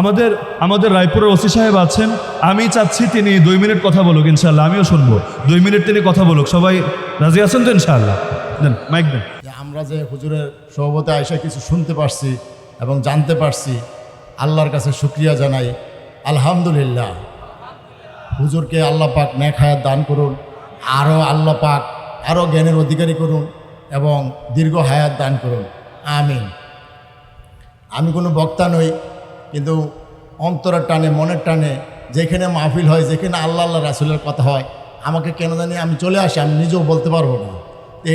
আমাদের আমাদের রায়পুরের ওসি সাহেব আছেন। আমি চাচ্ছি তিনি দুই মিনিট কথা বলুক ইনশাল্লাহ আমিও শুনব। দুই মিনিট তিনি কথা বলুক। সবাই রাজি আছেন তো ইনশাল্লাহ দেন, মাইক দেন। আমরা যে হুজুরের সহবতে আয়সা কিছু শুনতে পারছি এবং জানতে পারছি, আল্লাহর কাছে শুক্রিয়া জানাই। আলহামদুলিল্লাহ। হুজুরকে আল্লাহ পাক ন্যাক হায়াত দান করুন, আরও আল্লাহ পাক আরও জ্ঞানের অধিকারী করুন এবং দীর্ঘ হায়াত দান করুন। আমিন। আমি কোনো বক্তা নই কিন্তু অন্তরের টানে, মনের টানে, যেখানে মাহফিল হয়, যেখানে আল্লাহ আল্লাহ রাসুলের কথা হয়, আমাকে কেন জানি আমি চলে আসি, আমি নিজেও বলতে পারব না।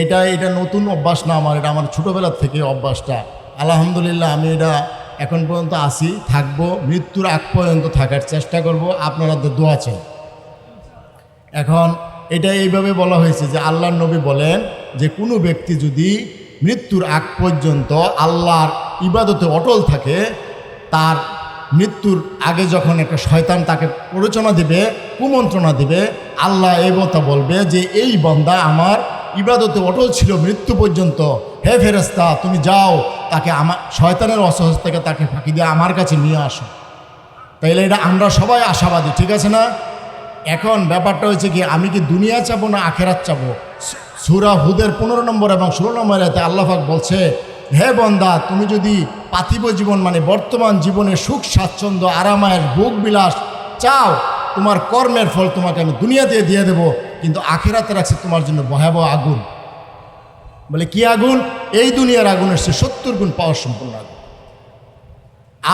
এটা এটা নতুন অভ্যাস না আমার, এটা আমার ছোটোবেলার থেকে অভ্যাসটা। আলহামদুলিল্লাহ, আমি এটা এখন পর্যন্ত আসি থাকব, মৃত্যুর আগ পর্যন্ত থাকার চেষ্টা করব, আপনাদের দোয়া চাই। এখন এটা এইভাবে বলা হয়েছে যে আল্লাহর নবী বলেন যে কোনো ব্যক্তি যদি মৃত্যুর আগ পর্যন্ত আল্লাহর ইবাদতে অটল থাকে, তার মৃত্যুর আগে যখন একটা শয়তান তাকে প্ররোচনা দিবে, কুমন্ত্রণা দিবে, আল্লাহ কথা বলবে যে, এই বন্দা আমার ইবাদতে অটল ছিল, মৃত্যু পর্যন্ত। হে ফেরেস্তা তুমি যাও, তাকে আমার শয়তানের অসহজ থেকে তাকে ফাঁকি দিয়ে আমার কাছে নিয়ে আসো। তাইলে এটা আমরা সবাই আশাবাদী, ঠিক আছে না? এখন ব্যাপারটা হয়েছে কি, আমি কি দুনিয়া চাবো না আখেরাত চাবো? সুরা হুদের পনেরো নম্বর এবং ষোলো নম্বর আল্লাহাক বলছে হে বন্দা, তুমি যদি পার্থিব জীবন মানে বর্তমান জীবনে সুখ, স্বাচ্ছন্দ্য, আরামায়ের ভোগ, বিলাস চাও, তোমার কর্মের ফল তোমাকে আমি দুনিয়াতে দিয়ে দেবো, কিন্তু আখেরাতে রাখছি তোমার জন্য ভয়াবহ আগুন। বলে কি আগুন? এই দুনিয়ার আগুনের সে সত্তর গুণ পাওয়ার সম্পূর্ণ আগুন।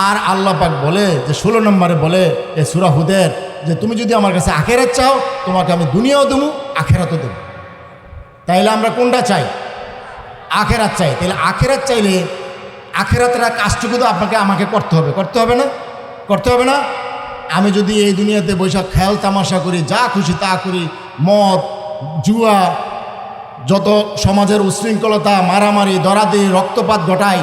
আর আল্লাহ পাক বলে, যে ষোলো নম্বরে বলে, এ সুরাহুদের যে তুমি যদি আমার কাছে আখেরাত চাও, তোমাকে আমি দুনিয়াও দেবো, আখেরাতও দেবো। তাইলে আমরা কোনটা চাই? আখেরাত চাই। তাহলে আখেরাত চাইলে আখেরাতের কাজটুকু তো আপনাকে আমাকে করতে হবে। করতে হবে না? করতে হবে না? আমি যদি এই দুনিয়াতে বৈশাখ খেয়াল তামাশা করি, যা খুশি তা করি, মদ, জুয়া, যত সমাজের উশৃঙ্খলতা, মারামারি, দরাদি, রক্তপাত ঘটাই,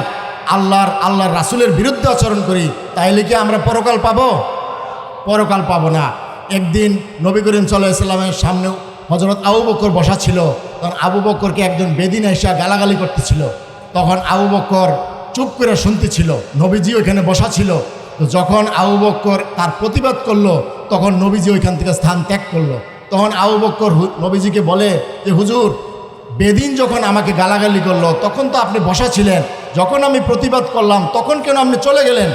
আল্লাহর আল্লাহর রাসুলের বিরুদ্ধে আচরণ করি, তাইলে কি আমরা পরকাল পাবো? পরকাল পাবো না। একদিন নবী করিম সাল্লামের সামনে হজরত আবু বক্কর বসা ছিল। তখন আবু বক্করকে একজন বেদিন এসে গালাগালি করতেছিল। তখন আবু বকর চুপ করে শুনতেছিল, নবীজি ওইখানে বসা ছিল। তো যখন আবু বক্কর তার প্রতিবাদ করল, তখন নবীজি ওইখান থেকে স্থান ত্যাগ করল। তখন আবু বক্কর হু- নবীজিকে বলে যে, হুজুর, বেদিন যখন আমাকে গালাগালি করল, তখন তো আপনি বসা ছিলেন। যখন আমি প্রতিবাদ করলাম, তখন কেন আপনি চলে গেলেন?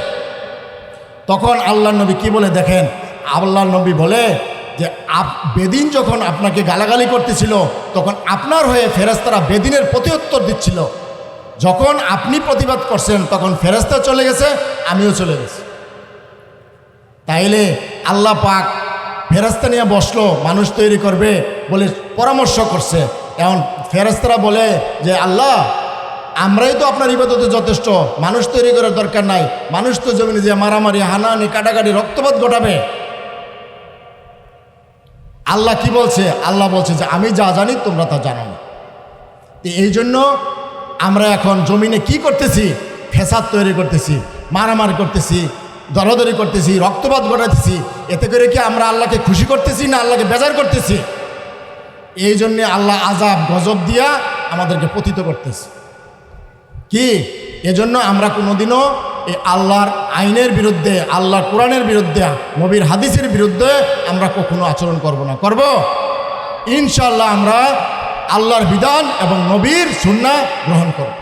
তখন আল্লাহ নবী কি বলে দেখেন? আল্লাহ নবী বলে যে আপ, বেদিন যখন আপনাকে গালাগালি করতেছিল, তখন আপনার হয়ে ফেরেস্তারা বেদিনের প্রতিউত্তর দিচ্ছিল। যখন আপনি প্রতিবাদ করছেন, তখন ফেরেস্তা চলে গেছে, আমিও চলে গেছি। তাইলে আল্লাহ পাক ফেরাস্তা নিয়ে বসল, মানুষ তৈরি করবে বলে পরামর্শ করছে। এখন ফেরাস্তারা বলে যে, আল্লাহ, আমরাই তো আপনার ইবাদতে যথেষ্ট, মানুষ তৈরি করার দরকার নাই। মানুষ তো জমিনে যে মারামারি, হানাহানি, কাটাকাটি, রক্তপাত ঘটাবে। আল্লাহ কি বলছে? আল্লাহ বলছে যে, আমি যা জানি, তোমরা তা জানো না। এই জন্য আমরা এখন জমিনে কি করতেছি? ফেসাদ তৈরি করতেছি, মারামারি করতেছি, দরাদরি করতেছি, রক্তপাত ঘটাতেছি এতে করে কি আমরা আল্লাহকে খুশি করতেছি না আল্লাহকে বেজার করতেছি? এই জন্যে আল্লাহ আজাব গজব দিয়া আমাদেরকে পতিত করতেছে। কি? এজন্য আমরা কোনোদিনও এই আল্লাহর আইনের বিরুদ্ধে, আল্লাহর কোরআনের বিরুদ্ধে, নবীর হাদিসের বিরুদ্ধে আমরা কখনো আচরণ করব না। করব? ইনশাল্লাহ আমরা আল্লাহর বিধান এবং নবীর সুন্না গ্রহণ করব।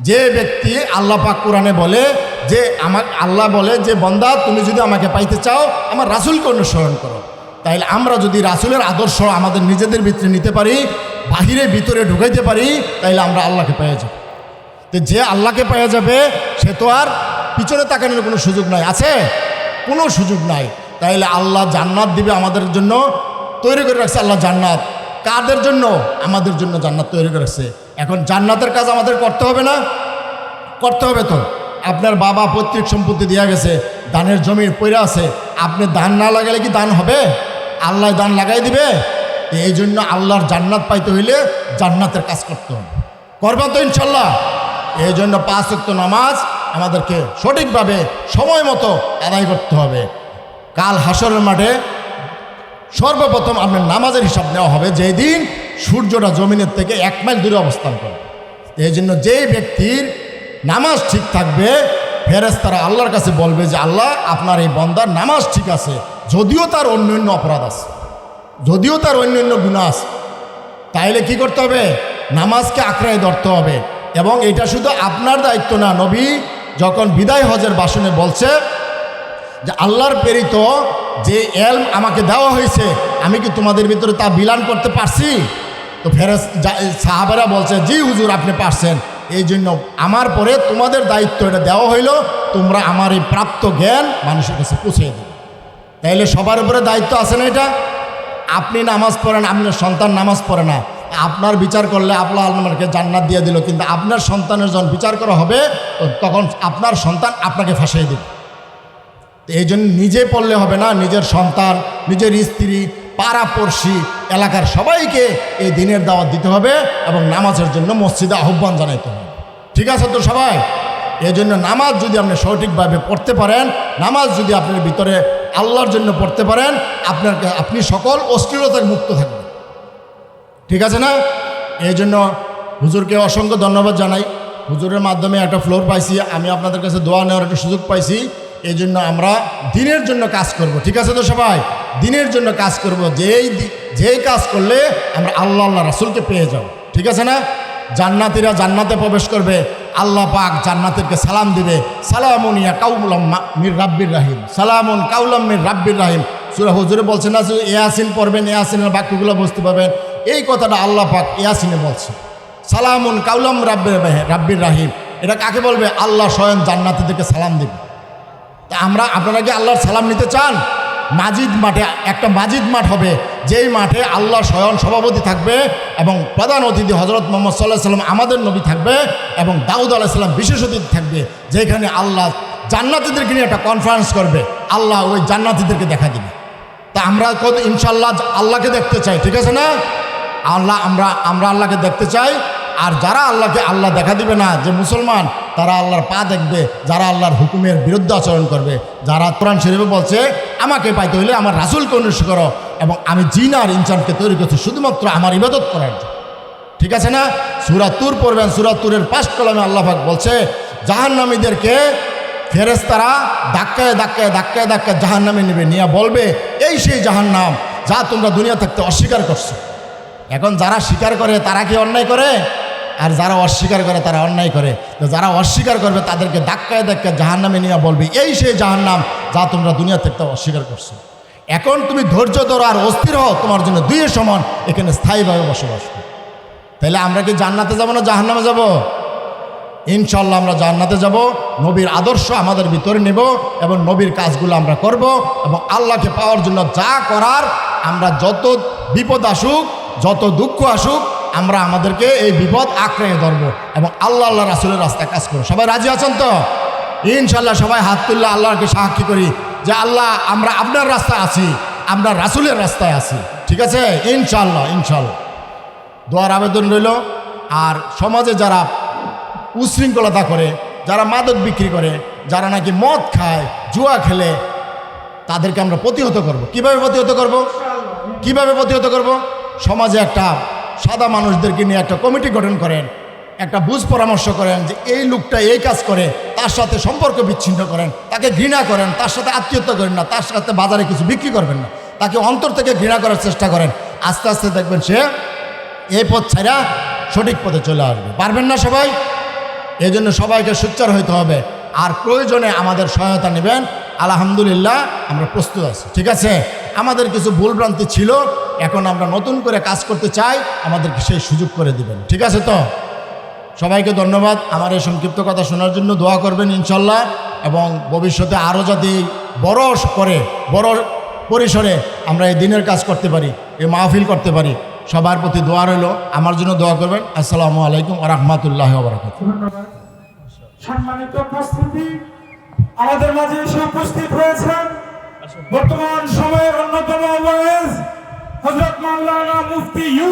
যে ব্যক্তি আল্লাহ পাক কোরআনে বলে যে আমার, আল্লাহ বলে যে, বন্দা, তুমি যদি আমাকে পাইতে চাও, আমার রাসুলকে অনুসরণ করো। তাইলে আমরা যদি রাসুলের আদর্শ আমাদের নিজেদের ভিতরে নিতে পারি, বাহিরে ভিতরে ঢুকাইতে পারি, তাইলে আমরা আল্লাহকে পেয়ে যাব। তো যে আল্লাহকে পাওয়া যাবে, সে তো আর পিছনে তাকানোর কোনো সুযোগ নাই। আছে? কোনো সুযোগ নাই। তাইলে আল্লাহ জান্নাত দিবে আমাদের জন্য, তৈরি করে রাখছে আল্লাহ জান্নাত। কাদের জন্য? আমাদের জন্য জান্নাত তৈরি করে রাখছে। এখন জান্নাতের কাজ আমাদের করতে হবে না? করতে হবে তো। আপনার বাবা পৈতৃক সম্পত্তি দেওয়া গেছে দানের জমির পইরা আছে, আপনি দান না লাগালে কি দান হবে? আল্লাহ দান লাগাই দিবে? এই জন্য আল্লাহর জান্নাত পাইতে হইলে জান্নাতের কাজ করতে হবে। করবেন তো ইনশাল্লাহ। এই জন্য পাঁচ ওয়াক্ত নামাজ আমাদেরকে সঠিকভাবে সময় মতো আদায় করতে হবে। কাল হাসরের মাঠে সর্বপ্রথম আপনার নামাজের হিসাব নেওয়া হবে, যেই দিন সূর্যটা জমিনের থেকে এক মাইল দূরে অবস্থান করে এই জন্য যেই ব্যক্তির নামাজ ঠিক থাকবে ফেরেস তারা আল্লাহর কাছে বলবে যে, আল্লাহ, আপনার এই বন্দার নামাজ ঠিক আছে, যদিও তার অন্য অন্য অপরাধ আছে, যদিও তার অন্য অন্য গুণা আছে। তাইলে কি করতে হবে? নামাজকে আঁকড়ায় ধরতে হবে। এবং এটা শুধু আপনার দায়িত্ব না, নবী যখন বিদায় হজের বাসনে বলছে যে আল্লাহর প্রেরিত যে এলম আমাকে দেওয়া হয়েছে, আমি কি তোমাদের ভিতরে তা বিলান করতে পারছি? তো ফেরেস সাহাবেরা বলছে, জি হুজুর, আপনি পারছেন। এই জন্য আমার পরে তোমাদের দায়িত্ব এটা দেওয়া হইল, তোমরা আমার এই প্রাপ্ত জ্ঞান মানুষের কাছে পৌঁছে দেবে। তাইলে সবার উপরে দায়িত্ব আছে না এটা? আপনি নামাজ পড়েন, আপনার সন্তান নামাজ পড়ে না। আপনার বিচার করলে আল্লাহ আপনাকে জান্নাত দিয়ে দিল, কিন্তু আপনার সন্তানের যখন বিচার করা হবে তখন আপনার সন্তান আপনাকে ফাঁসিয়ে দেবে। এই জন্য নিজে পড়লে হবে না, নিজের সন্তান, নিজের স্ত্রী, পাড়াপড়শি, এলাকার সবাইকে এই দিনের দাওয়াত দিতে হবে এবং নামাজের জন্য মসজিদে আহ্বান জানাইতে হবে। ঠিক আছে তো সবাই? এই জন্য নামাজ যদি আপনি সঠিকভাবে পড়তে পারেন, নামাজ যদি আপনার ভিতরে আল্লাহর জন্য পড়তে পারেন আপনার আপনি সকল অশ্লীলতার মুক্ত থাকবেন। ঠিক আছে না? এই জন্য হুজুরকে অসংখ্য ধন্যবাদ জানাই। হুজুরের মাধ্যমে একটা ফ্লোর পাইছি, আমি আপনাদের কাছে দোয়া নেওয়ার একটা সুযোগ পাইছি। এই জন্য আমরা দিনের জন্য কাজ করব, ঠিক আছে তো সবাই? দিনের জন্য কাজ করব, যেই যেই কাজ করলে আমরা আল্লাহ আল্লাহ রাসুলকে পেয়ে যাব, ঠিক আছে না? জান্নাতিরা জান্নাতে প্রবেশ করবে, আল্লাহ পাক জান্নাতেরকে সালাম দিবে। সালামুনিয়া কাউলাম মির রাব্বির রাহিম। সালামুন কাউলাম মির রাব্বির রাহিম। সুরা হুজুরে বলছেন না যে ইয়াসিন পড়বেন, এ ইয়াসিনের বাক্যগুলো বুঝতে পারবেন। এই কথাটা আল্লাহ পাক ইয়াসিনে বলছে। সালামুন কাউলাম রাব্বির রাব্বির রাহিম। এটা কাকে বলবে? আল্লাহ স্বয়ং জান্নাতিদেরকে সালাম দিবে। তা আমরা আপনারা কি আল্লাহর সালাম নিতে চান? মাজিদ মাঠে, একটা মাজিদ মাঠ হবে, যেই মাঠে আল্লাহ স্বয়ং সভাপতি থাকবে এবং প্রধান অতিথি হজরত মোহাম্মদ সাল্লাহ সাল্লাম, আমাদের নবী থাকবে এবং দাউদ আলাহিসাল্লাম বিশেষ অতিথি থাকবে, যেখানে আল্লাহ জান্নাতিদেরকে নিয়ে একটা কনফারেন্স করবে। আল্লাহ ওই জান্নাতিদেরকে দেখা দিবে। তা আমরা কত ইনশাল্লাহ আল্লাহকে দেখতে চাই, ঠিক আছে না? আল্লাহ, আমরা আমরা আল্লাহকে দেখতে চাই। আর যারা আল্লাহকে, আল্লাহ দেখা দিবে না, যে মুসলমান, তারা আল্লাহর পা দেখবে, যারা আল্লাহর হুকুমের বিরুদ্ধে আচরণ করবে। যারা কোরআন শরীফে বলছে, আমাকে পাইতে হলে আমার রাসুলকে অনুসরণ করো এবং আমি জিন আর ইনসানকে তৈরি করছি শুধুমাত্র আমার ইবাদত করার জন্য। ঠিক আছে না? সুরাতুর পড়বেন সুরাতুরের পাঁচ কলমে আল্লাহাক বলছে, জাহান্নামীদেরকে ফেরেস্তারা ধাক্কায় ধাক্কায় ধাক্কায় ধাক্কায় জাহান্নামে নেবে। নিয়ে বলবে, এই সেই জাহান্নাম যা তোমরা দুনিয়া থাকতে অস্বীকার করছ। এখন যারা স্বীকার করে, তারা কি অন্যায় করে? আর যারা অস্বীকার করে, তারা অন্যায় করে। তো যারা অস্বীকার করবে, তাদেরকে ধাক্কায় ধাক্কায় জাহান্নামে নিয়ে বলবে, এই সেই জাহান্নাম যা তোমরা দুনিয়া থেকে অস্বীকার করছ। এখন তুমি ধৈর্য ধরো আর অস্থির হও, তোমার জন্য দুইয়ের সমান, এখানে স্থায়ীভাবে বসবাস করো। তাহলে আমরা কি জান্নাতে যাব না জাহান্নামে যাব? ইনশাল্লাহ আমরা জান্নাতে যাব, নবীর আদর্শ আমাদের ভিতরে নেব এবং নবীর কাজগুলো আমরা করব এবং আল্লাহকে পাওয়ার জন্য যা করার, আমরা যত বিপদ আসুক যত দুঃখ আসুক, আমরা আমাদেরকে এই বিপদ আঁকড়ে ধরবো এবং আল্লাহ আল্লাহ রাসুলের রাস্তায় কাজ করব। সবাই রাজি আছেন তো? ইনশাল্লাহ সবাই হাত তুললে আল্লাহকে সাক্ষী করি যে আল্লাহ, আমরা আপনার রাস্তায় আছি, আমরা রাসুলের রাস্তায় আছি। ঠিক আছে? ইনশাল্লাহ ইনশাল্লাহ দোয়ার আবেদন রইল। আর সমাজে যারা উশৃঙ্খলতা করে, যারা মাদক বিক্রি করে, যারা নাকি মদ খায়, জুয়া খেলে, তাদেরকে আমরা প্রতিহত করব। কীভাবে প্রতিহত করব? কীভাবে প্রতিহত করব? সমাজে একটা সাদা মানুষদেরকে নিয়ে একটা কমিটি গঠন করেন, একটা বুঝ পরামর্শ করেন যে এই লোকটা এই কাজ করে, তার সাথে সম্পর্ক বিচ্ছিন্ন করেন, তাকে ঘৃণা করেন, তার সাথে আত্মীয়তা করেন না, তার সাথে বাজারে কিছু বিক্রি করবেন না। তাকে অন্তর থেকে ঘৃণা করার চেষ্টা করেন। আস্তে আস্তে দেখবেন সে এই পথ ছাড়া সঠিক পথে চলে আসবে। পারবেন না সবাই? এই জন্য সবাইকে সোচ্চার হইতে হবে। আর প্রয়োজনে আমাদের সহায়তা নেবেন। আলহামদুলিল্লাহ, আমরা প্রস্তুত আছি, ঠিক আছে? আমাদের কিছু ভুলভ্রান্তি ছিল, এখন আমরা নতুন করে কাজ করতে চাই, আমাদেরকে সেই সুযোগ করে দিবেন, ঠিক আছে তো? সবাইকে ধন্যবাদ, আমার এই সংক্ষিপ্ত কথা শোনার জন্য দোয়া করবেন, ইনশাল্লাহ, এবং ভবিষ্যতে আরও যাতে বড় করে, বড় পরিসরে আমরা এই দিনের কাজ করতে পারি, এই মাহফিল করতে পারি, সবার প্রতি দোয়া রইল, আমার জন্য দোয়া করবেন, আসসালামু আলাইকুম রহমতুল্লাহ সম্মানিত উপস্থিতি আমাদের মাঝে এসে উপস্থিত হয়েছেন বর্তমান সময়ের অন্যতম হজরত মাওলানা মুফতি ইউ